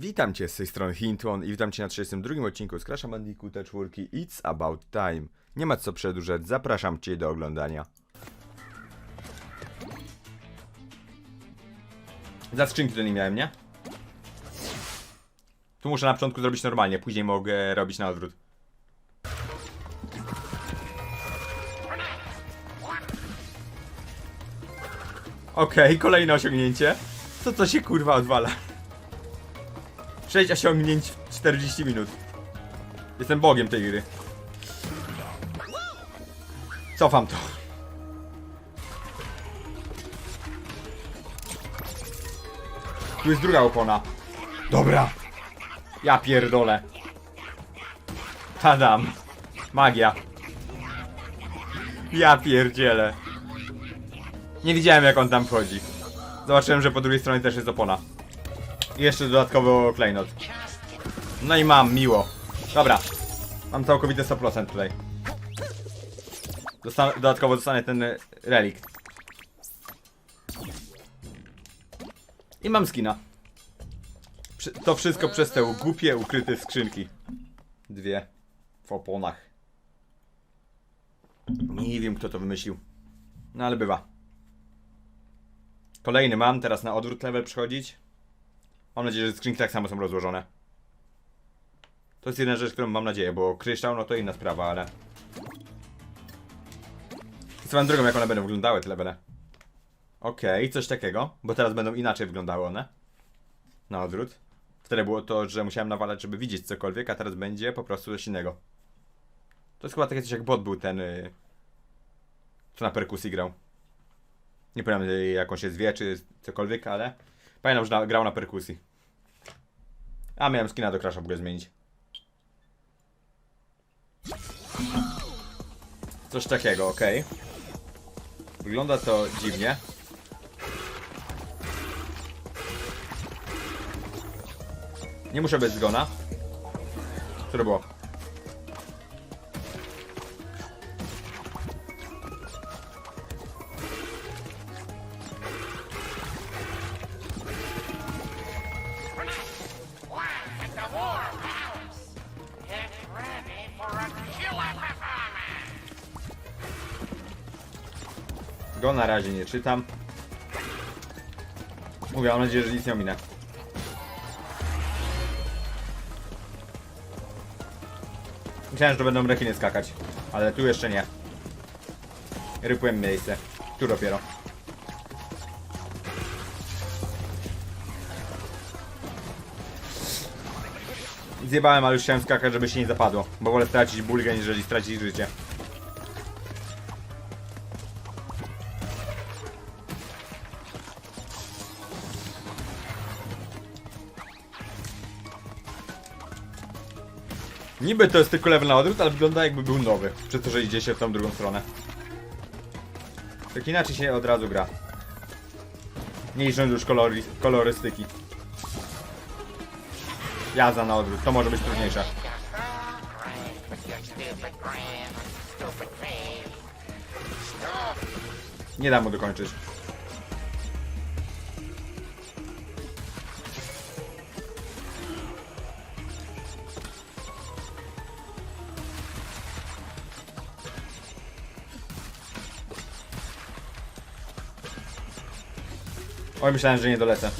Witam Cię z tej strony Hintwon i witam Cię na 32 odcinku z Crash Bandicoota 4 It's About Time. Nie ma co przedłużać, zapraszam Cię do oglądania. Za skrzynki to nie miałem, nie? Tu muszę na początku zrobić normalnie, później mogę robić na odwrót. Okej, kolejne osiągnięcie. Co to się kurwa odwala? 6 osiągnięć w 40 minut. Jestem bogiem tej gry. Cofam to. Tu jest druga opona. Dobra. Ja pierdolę. Tadam. Magia. Ja pierdzielę. Nie widziałem jak on tam wchodzi. Zobaczyłem, że po drugiej stronie też jest opona. Jeszcze dodatkowo klejnot. No i mam, miło. Dobra. Mam całkowite 100% tutaj. Dosta dodatkowo dostanę ten e, relikt. I mam skina. Przy to wszystko przez te głupie, ukryte skrzynki. Dwie. W oponach. Nie wiem kto to wymyślił. No ale bywa. Kolejny mam, teraz na odwrót level przychodzić. Mam nadzieję, że skrzynki tak samo są rozłożone. To jest jedna rzecz, którą mam nadzieję, bo kryształ no to inna sprawa, ale... Swoją drogą, jak one będą wyglądały, te levele. Okej, coś takiego, bo teraz będą inaczej wyglądały one. Na odwrót. Wtedy było to, że musiałem nawalać, żeby widzieć cokolwiek, a teraz będzie po prostu coś innego. To jest chyba takie coś jak bot był ten... Yy... Co na perkusji grał. Nie pamiętam y, jak on się zwie, czy cokolwiek, ale... Pamiętam, że na, grał na perkusji. A miałem skina do Crasha w ogóle zmienić. Coś takiego, ok. Wygląda to dziwnie. Nie muszę być zgona. Co to było? Razie nie czytam. Mówię, mam nadzieję, że nic nie ominę. Myślałem, że to będą rekiny skakać, ale tu jeszcze nie. Rypłem miejsce. Tu dopiero. Zjebałem, ale już chciałem skakać, żeby się nie zapadło. Bo wolę stracić bulgę, niżeli stracić życie. Niby to jest tylko level na odwrót, ale wygląda jakby był nowy. Przez to, że idzie się w tą drugą stronę. Tak inaczej się od razu gra. Nie licząc już kolori kolorystyki. Jazda na odwrót, to może być trudniejsze. Nie dam mu dokończyć. Oj, myślałem, że nie dolecę.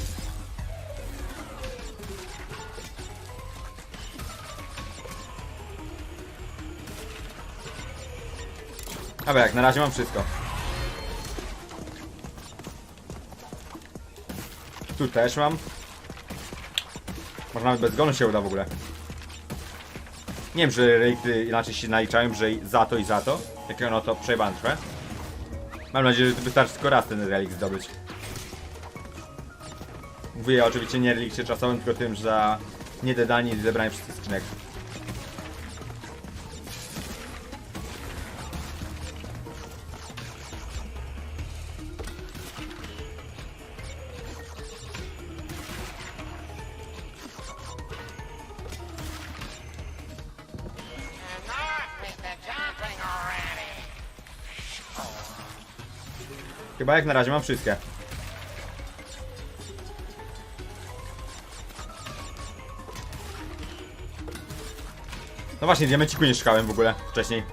Ale jak na razie mam wszystko. Tu też mam. Może nawet bez zgonu się uda w ogóle. Nie wiem, że relikty inaczej się naliczają, że za to i za to. Jakie ono to przejebane trochę. Mam nadzieję, że wystarczy tylko raz ten relikt zdobyć. Mówię oczywiście nie relikcie czasowym, tylko tym, że za niedodanie i zebranie wszystkich skrzynek. Chyba jak na razie mam wszystkie. No właśnie, diamenciku nie szukałem w ogóle wcześniej.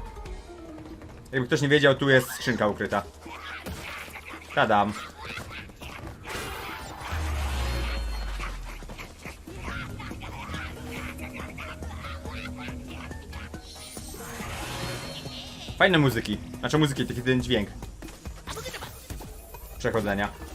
Jakby ktoś nie wiedział, tu jest skrzynka ukryta. Tadam. Fajne muzyki. Znaczy muzyki, taki ten dźwięk. Przechodzenia.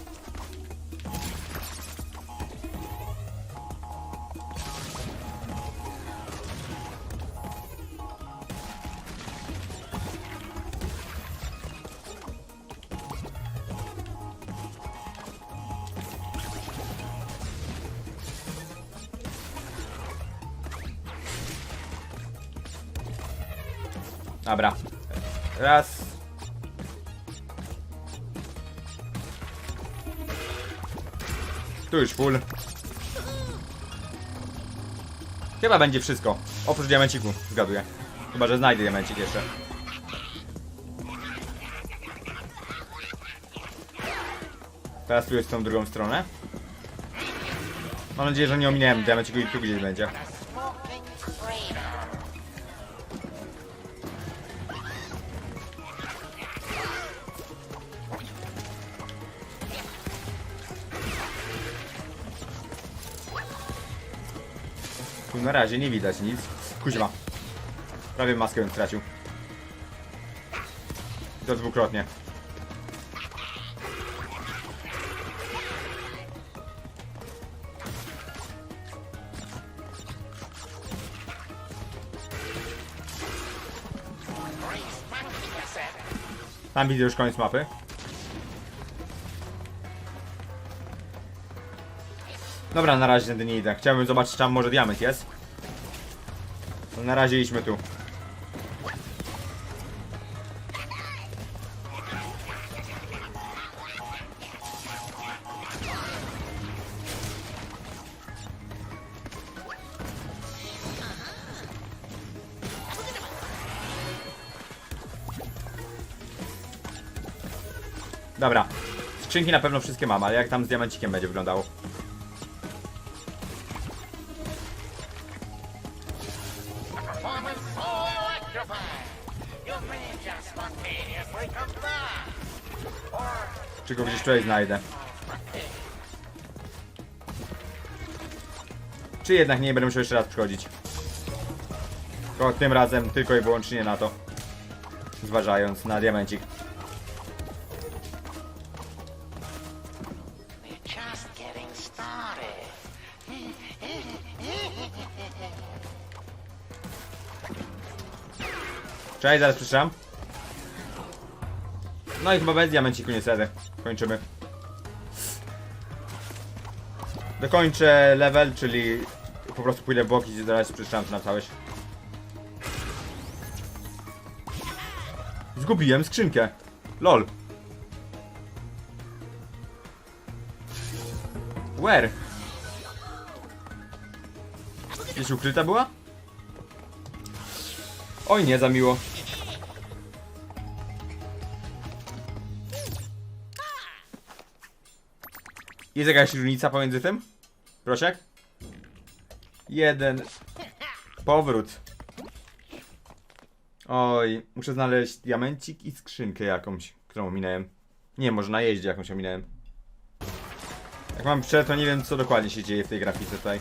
Chyba będzie wszystko. Oprócz diamenciku, zgaduję. Chyba, że znajdę diamencik jeszcze. Teraz tu jest tą drugą stronę. Mam nadzieję, że nie ominąłem diamenciku i tu gdzieś będzie. Razie nie widać nic. Kuźma. Prawie maskę bym stracił. To dwukrotnie. Tam widzę już koniec mapy. Dobra, na razie tędy nie idę. Chciałbym zobaczyć, czy tam może diament jest. Na razie idźmy tu. Dobra. Skrzynki na pewno wszystkie mam, ale jak tam z diamencikiem będzie wyglądało? Performance so electrifying. Your brain just spontaneously. Or Czy go gdzieś tutaj znajdę? Czy jednak nie będę musiał jeszcze raz przychodzić? Tylko tym razem tylko i wyłącznie na to. Zważając na diamencik. Cześć, zaraz przyszłam. No i chyba bez diamenciku niestety. Kończymy. Dokończę level, czyli po prostu pójdę w boki i zaraz przyszłam, co napisałeś. Zgubiłem skrzynkę. LOL. Where? Gdzieś ukryta była? Oj, nie za miło. Jest jakaś różnica pomiędzy tym? Prosiak? Jeden. Powrót. Oj, muszę znaleźć diamencik i skrzynkę jakąś, którą ominąłem. Nie, może na jeździe jakąś ominąłem. Jak mam przed, to nie wiem co dokładnie się dzieje w tej grafice tutaj.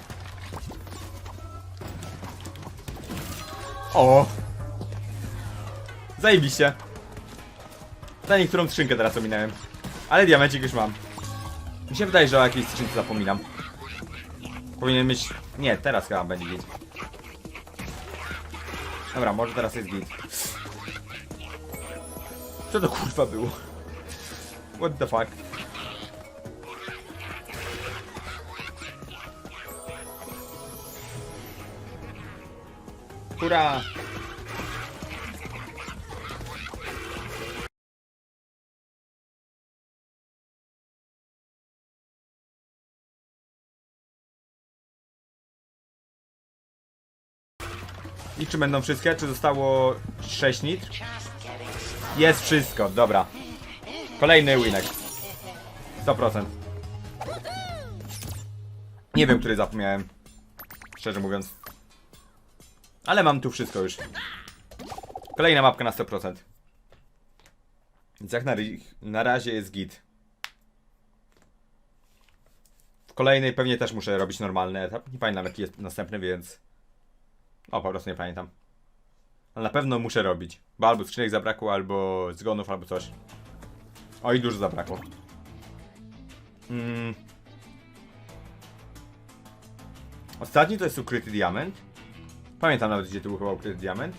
O! Zajebiście. Za niektórą skrzynkę teraz ominąłem. Ale diamencik już mam. Mi się wydaje, że o jakiejś skrzynce zapominam. Powinien mieć... Nie, teraz chyba będzie git. Dobra, może teraz jest git. Co to kurwa było? What the fuck? Hurra! I czy będą wszystkie? Czy zostało 6 nit? Jest wszystko, dobra. Kolejny winek. 100%. Nie wiem, który zapomniałem. Szczerze mówiąc. Ale mam tu wszystko już. Kolejna mapka na 100%. Więc jak na, na razie jest git. W kolejnej pewnie też muszę robić normalny etap. Nie pamiętam jaki jest następny, więc... O, po prostu nie pamiętam. Ale na pewno muszę robić. Bo albo skrzynek zabrakło, albo zgonów, albo coś. O, i dużo zabrakło. Mm. Ostatni to jest ukryty diament. Pamiętam nawet, gdzie tu był chyba ukryty diament.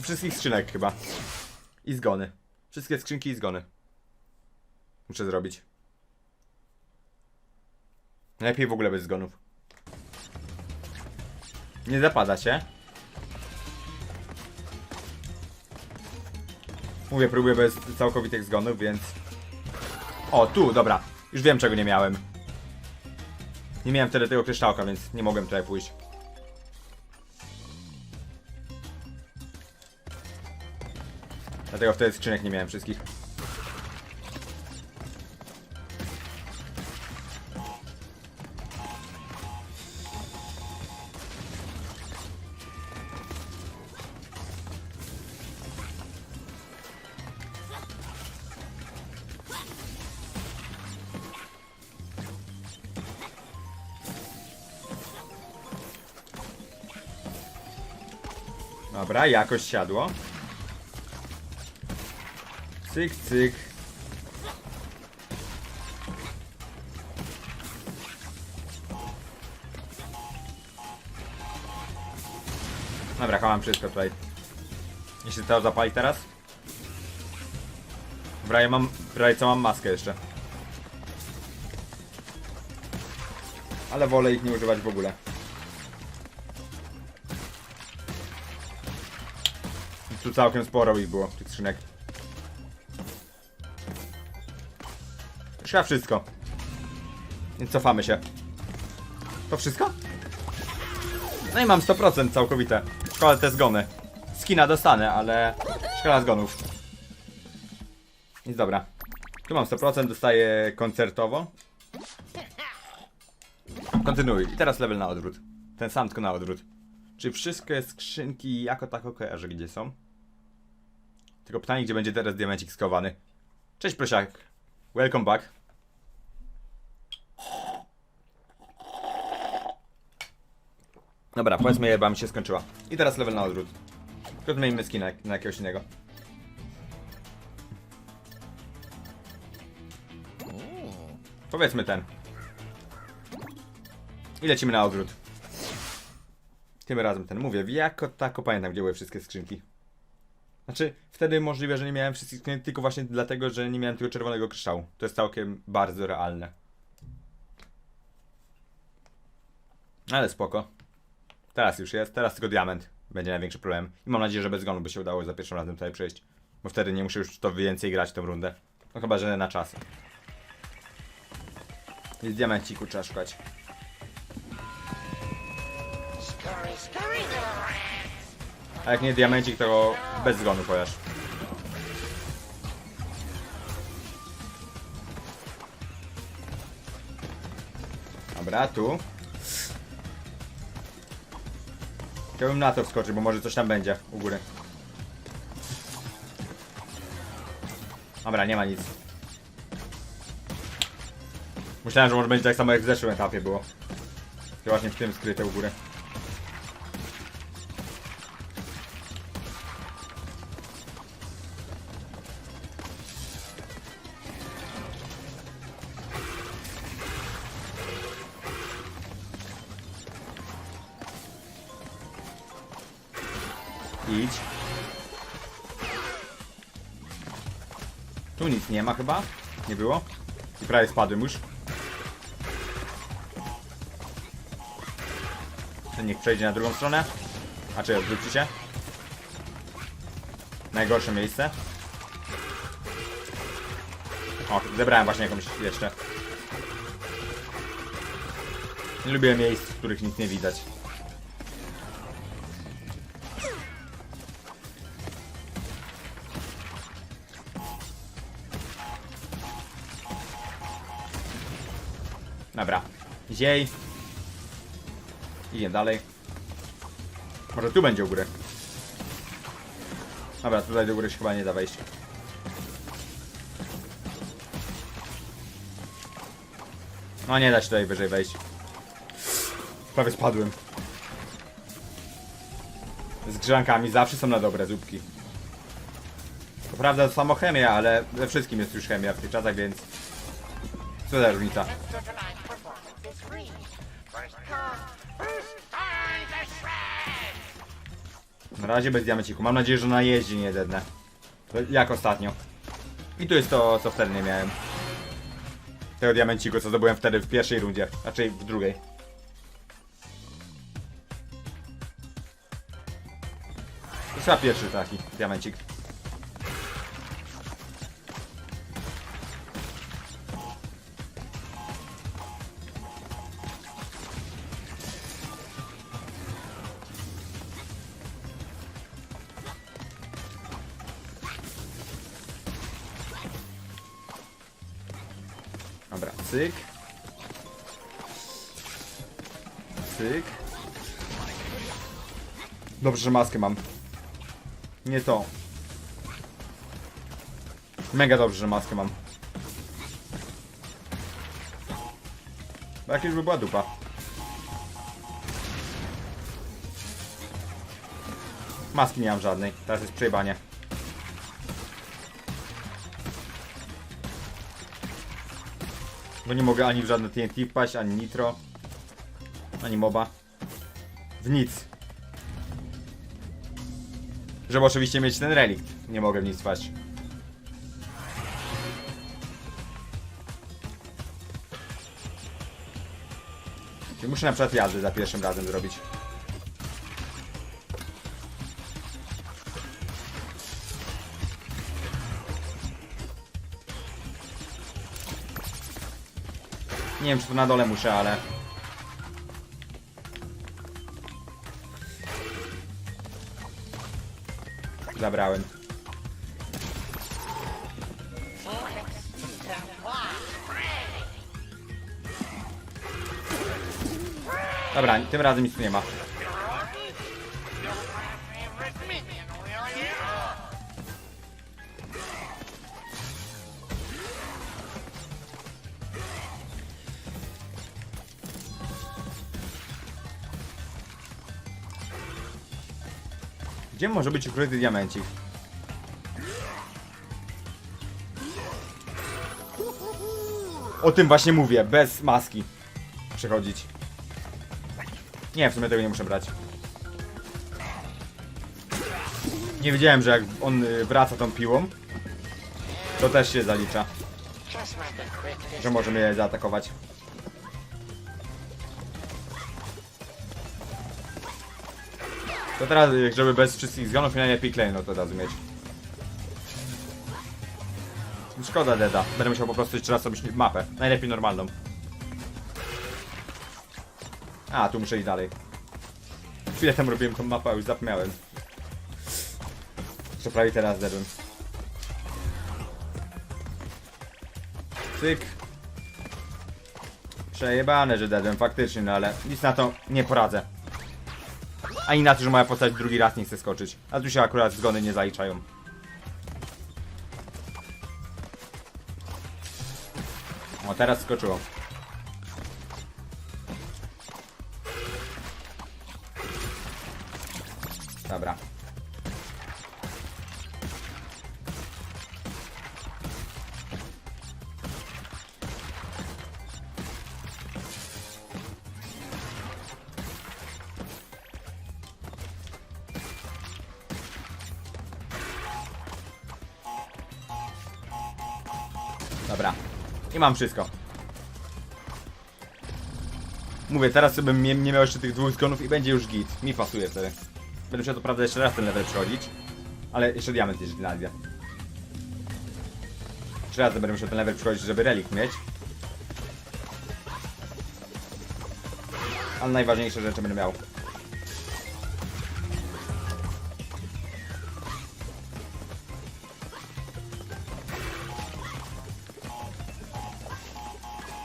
Wszystkich skrzynek chyba. I zgony. Wszystkie skrzynki i zgony. Muszę zrobić. Lepiej w ogóle bez zgonów. Nie zapada się. Mówię, próbuję bez całkowitych zgonów, więc... O, tu, dobra. Już wiem, czego nie miałem. Nie miałem wtedy tego kryształka, więc nie mogłem tutaj pójść. Dlatego wtedy skrzynek nie miałem wszystkich. Dobra, jakoś siadło. Cyk, cyk. Dobra, chowam wszystko tutaj. Jeśli to zapali teraz. Dobra, ja mam, prawie co mam maskę jeszcze. Ale wolę ich nie używać w ogóle. Tu całkiem sporo ich było, tych skrzynek. Już wszystko. Więc cofamy się. To wszystko? No i mam 100% całkowite. Szkoda te zgony. Skina dostanę, ale szkoda zgonów. Nic dobra. Tu mam 100%, dostaję koncertowo. Kontynuuj. I teraz level na odwrót. Ten sam, tylko na odwrót. Czy wszystkie skrzynki jako tako kojarzę, gdzie są? Tylko pytanie, gdzie będzie teraz diamencik skowany. Cześć prosiak. Welcome back. Dobra, powiedzmy jeba mi się skończyła. I teraz level na odwrót. Tylko zmienimy skin na, na jakiegoś innego. Powiedzmy ten. I lecimy na odwrót. Tym razem ten. Mówię, jako tako pamiętam, gdzie były wszystkie skrzynki. Znaczy, wtedy możliwe, że nie miałem wszystkich skrzynek, tylko właśnie dlatego, że nie miałem tego czerwonego kryształu. To jest całkiem bardzo realne. Ale spoko. Teraz już jest, teraz tylko diament będzie największy problem. I mam nadzieję, że bez zgonu by się udało za pierwszym razem tutaj przejść. Bo wtedy nie muszę już to więcej grać tą rundę. No chyba, że na czas. Jest diamenciku, trzeba szukać. A jak nie diamencik, to bez zgonu pojasz. Dobra, tu. Chciałbym na to wskoczyć, bo może coś tam będzie u góry. Dobra, nie ma nic. Myślałem, że może będzie tak samo jak w zeszłym etapie było. To właśnie w tym skryte u góry. Idź. Tu nic nie ma chyba. Nie było. I prawie spadłem już. Ten niech przejdzie na drugą stronę. A czy odwróci się? Najgorsze miejsce. O, zebrałem właśnie jakąś jeszcze. Nie lubię miejsc, w których nic nie widać. Dobra. Ziej. Idziemy dalej. Może tu będzie u góry. Dobra, tutaj do góry się chyba nie da wejść. No nie da się tutaj wyżej wejść. Prawie spadłem. Z grzankami zawsze są na dobre zupki. To prawda samo chemia, ale we wszystkim jest już chemia w tych czasach, więc... Co za różnica? Razie bez diamenciku. Mam nadzieję, że na jeździe nie dednę. To Jak ostatnio. I tu jest to, co wtedy nie miałem. Tego diamenciku, co zdobyłem wtedy w pierwszej rundzie. Raczej w drugiej. Chyba pierwszy taki diamencik. Że maskę mam. Nie to. Mega dobrze, że maskę mam. Bo jakieś by była dupa. Maski nie mam żadnej. Teraz jest przejebanie. Bo nie mogę ani w żadne TNT wpaść, ani nitro. Ani moba. W nic. Żeby oczywiście mieć ten relikt. Nie mogę nic wpaść. Czyli muszę na przykład jazdę za pierwszym razem zrobić. Nie wiem, czy to na dole muszę, ale... Zabrałem. Dobra, tym razem nic nie ma. Gdzie może być ukryty diamencik? O tym właśnie mówię, bez maski. Przechodzić. Nie, w sumie tego nie muszę brać. Nie wiedziałem, że jak on y, wraca tą piłą, to też się zalicza, że może mnie zaatakować. To teraz, żeby bez wszystkich zgonów, najlepiej klejnot od razu mieć. Szkoda Deda. Będę musiał po prostu jeszcze raz robić mapę. Najlepiej normalną. A, tu muszę iść dalej. Chwilę temu robiłem tą mapę, a już zapomniałem. Co prawie teraz dedłem. Cyk. Przejebane, że dedłem, faktycznie, no ale nic na to nie poradzę. A inaczej, że moja postać drugi raz nie chce skoczyć. A tu się akurat zgony nie zaliczają. O, teraz skoczyło. Mam wszystko. Mówię, teraz sobie nie, nie miał jeszcze tych dwóch zgonów i będzie już git. Mi pasuje wtedy. Będę musiał to prawda jeszcze raz ten level przechodzić. Ale jeszcze diament na dwie. Jeszcze raz będę musiał ten level przechodzić, żeby relikt mieć. Ale najważniejsze rzeczy będę miał.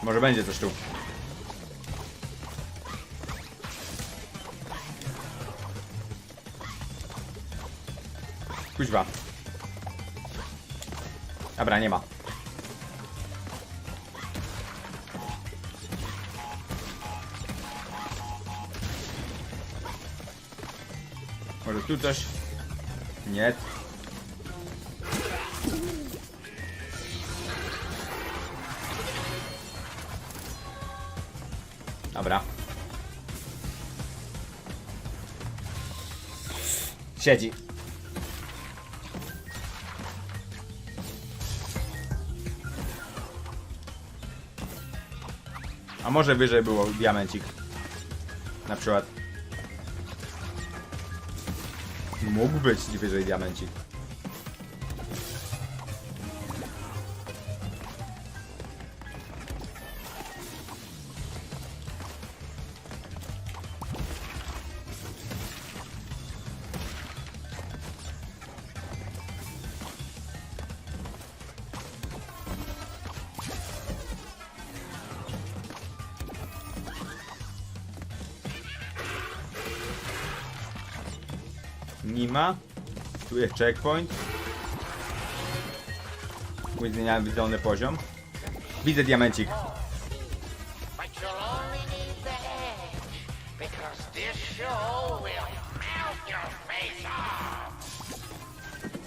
Może będzie coś tu. Kuźwa. Dobra, nie ma. Może tu coś? Nie. Dobra. Siedzi. A może wyżej było diamencik. Na przykład. Mógł być wyżej diamencik. Nie ma. Tu jest checkpoint. Zmieniałem widzony poziom. Widzę diamencik.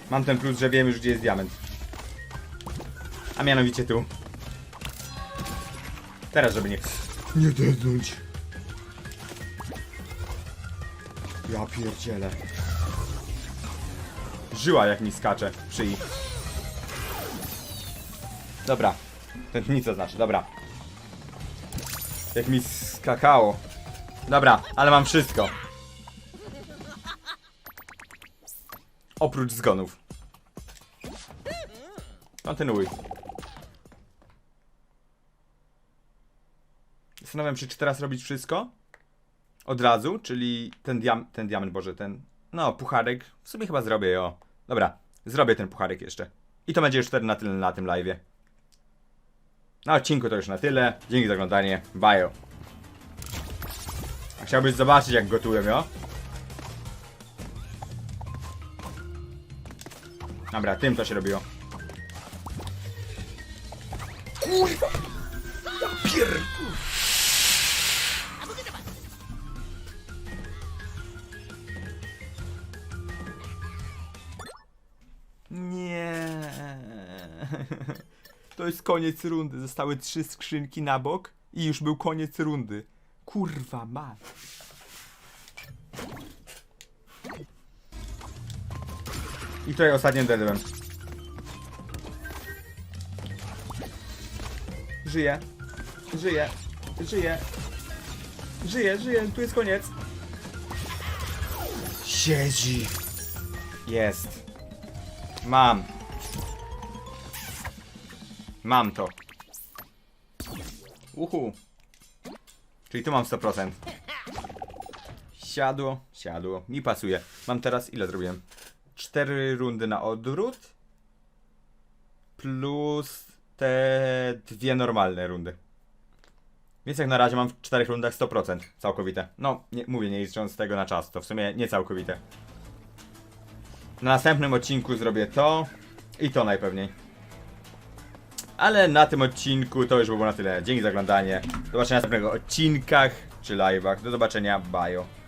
Mam ten plus, że wiem już gdzie jest diament. A mianowicie tu. Teraz, żeby nie... Nie dednąć. Ja pierdzielę. Żyła jak mi skacze w szyi. Dobra. Nic to znaczy, dobra. Jak mi skakało. Dobra, ale mam wszystko. Oprócz zgonów. Kontynuuj. Zastanawiam się, czy teraz robić wszystko? Od razu, czyli ten, diam ten diament, boże, ten... No, pucharek. W sumie chyba zrobię jo. Dobra, zrobię ten pucharek jeszcze. I to będzie już wtedy na tyle na tym live'ie. Na odcinku to już na tyle. Dzięki za oglądanie. Bye. A chciałbyś zobaczyć, jak gotuję, jo? Dobra, tym to się robiło. Kurwa! Ja. Jest koniec rundy. Zostały trzy skrzynki na bok i już był koniec rundy. Kurwa ma. I tutaj ostatnim dedłem. Żyje. Żyje. Żyje. Żyje, żyje. Tu jest koniec. Siedzi. Jest. Mam. Mam to. Uhu. Czyli tu mam 100%. Siadło, siadło. Mi pasuje. Mam teraz ile zrobiłem? Cztery rundy na odwrót. Plus te dwie normalne rundy. Więc jak na razie mam w czterech rundach 100% całkowite. No, nie, mówię, nie licząc tego na czas, to w sumie nie całkowite. Na następnym odcinku zrobię to i to najpewniej. Ale na tym odcinku to już było na tyle. Dzięki za oglądanie. Do zobaczenia w następnych odcinkach czy live'ach. Do zobaczenia. Bye.